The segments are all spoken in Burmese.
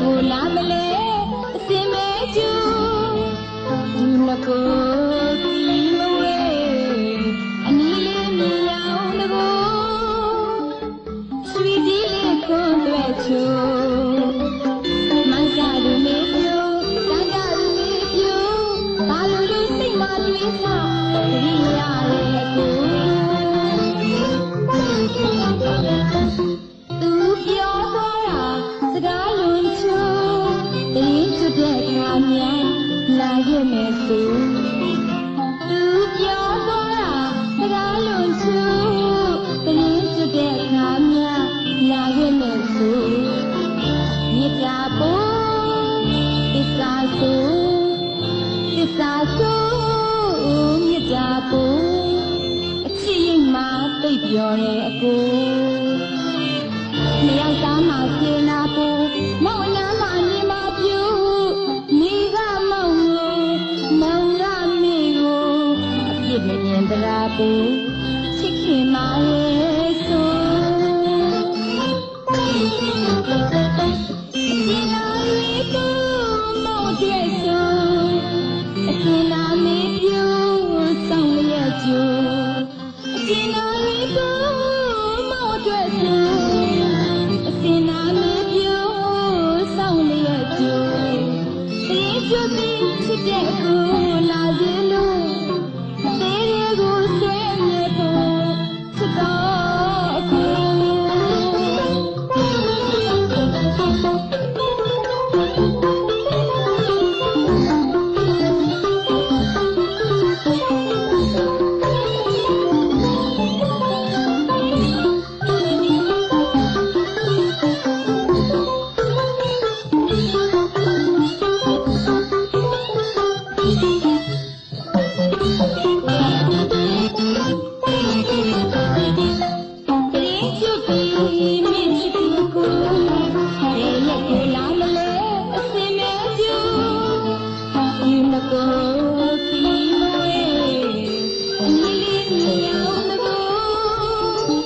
ငိုလာမလဲအစင်မဲကျူဒီနကိုဒီမဝဲအနီးလေးမြေအောင်တကို sweet လေးကိုတွေ့ချူ ခဲ့မယ်ဆိုသူပြောသွားတာစကားလွန်ချူတရင်ကျွတ်တဲ့အခါများလာခဲ့မယ်ဆိုမြေတာပေါ်သစ္စာဆိုသစ္စာဆိုမြေတာပေါ်အချစ်ရင်မှသိပ်ပြောတဲ့အကို င်တရာပူချစ်ခင်မရဲ့ဆိုဒီနာရီကိုမောင်တဲ့ဆိုအစင်နာမေပြူဆောင်လျက်ကျူဒီနာ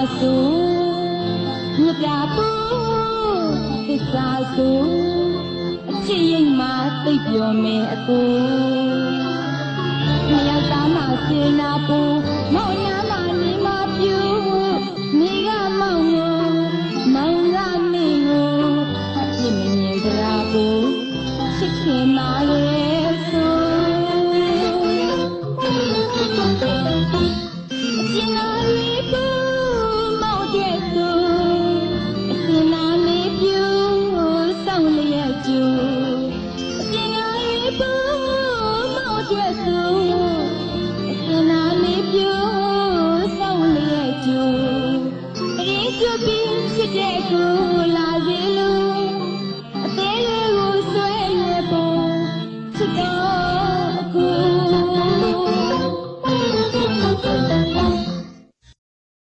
သစ္စာဆိုမြတ်တာပူသစ္စာဆိုအချစ်ရင်မှသိပ်ပြောမယ်အကိုမြေရောက်သားမစေနာပူမောင်နာမနေမပြူမိကမော